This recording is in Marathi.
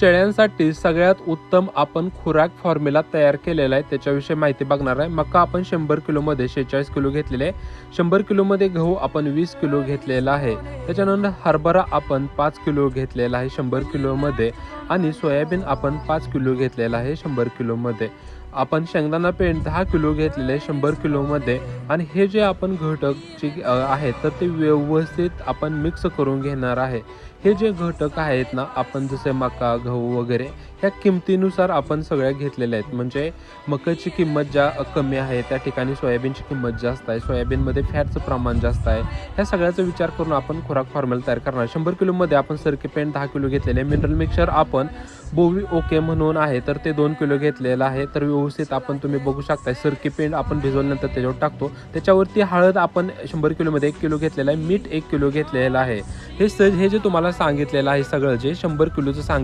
शेळ्यांसाठी सगळ्यात उत्तम आपण खुराक फॉर्म्युला तयार केलेला आहे. त्याच्याविषयी माहिती बघणार आहे. मका आपण शंभर किलोमध्ये शेहेचाळीस किलो घेतलेले आहे. शंभर किलोमध्ये गहू आपण वीस किलो घेतलेला आहे. त्याच्यानंतर हरभरा आपण पाच किलो घेतलेला आहे शंभर किलोमध्ये आणि सोयाबीन आपण पाच किलो घेतलेला आहे शंभर किलोमध्ये. आपण शेंगदाणा पेंट दहा किलो घेतलेले आहे शंभर किलोमध्ये आणि हे जे आपण घटक जे आहेत तर ते व्यवस्थित आपण मिक्स करून घेणार आहे. हे जे घटक आहेत ना आपण जसे मका गहू वगैरे ह्या किमतीनुसार आपण सगळ्या घेतलेल्या आहेत. म्हणजे मकाची किंमत ज्या कमी आहे त्या ठिकाणी सोयाबीनची किंमत जास्त आहे. सोयाबीनमध्ये फॅटचं प्रमाण जास्त आहे. ह्या सगळ्याचा विचार करून आपण खुराक फॉर्म्युला तयार करणार. शंभर किलोमध्ये आपण सरकी पेंट दहा किलो घेतलेले आहे. मिनरल मिक्सर आपण बोवी ओके म्हणून आहे तर ते दोन किलो घेतलेलं आहे. तर व्यवस्थित आपण तुम्ही बघू शकता सरकी पेंट आपण भिजवल्यानंतर त्याच्यावर टाकतो. त्याच्यावरती हळद आपण शंभर किलोमध्ये एक किलो घेतलेला आहे मीठ एक किलो घेतलेलं आहे. हे स हे जे तुम्हाला सांगितलेलं आहे सगळं जे शंभर किलोचं सांग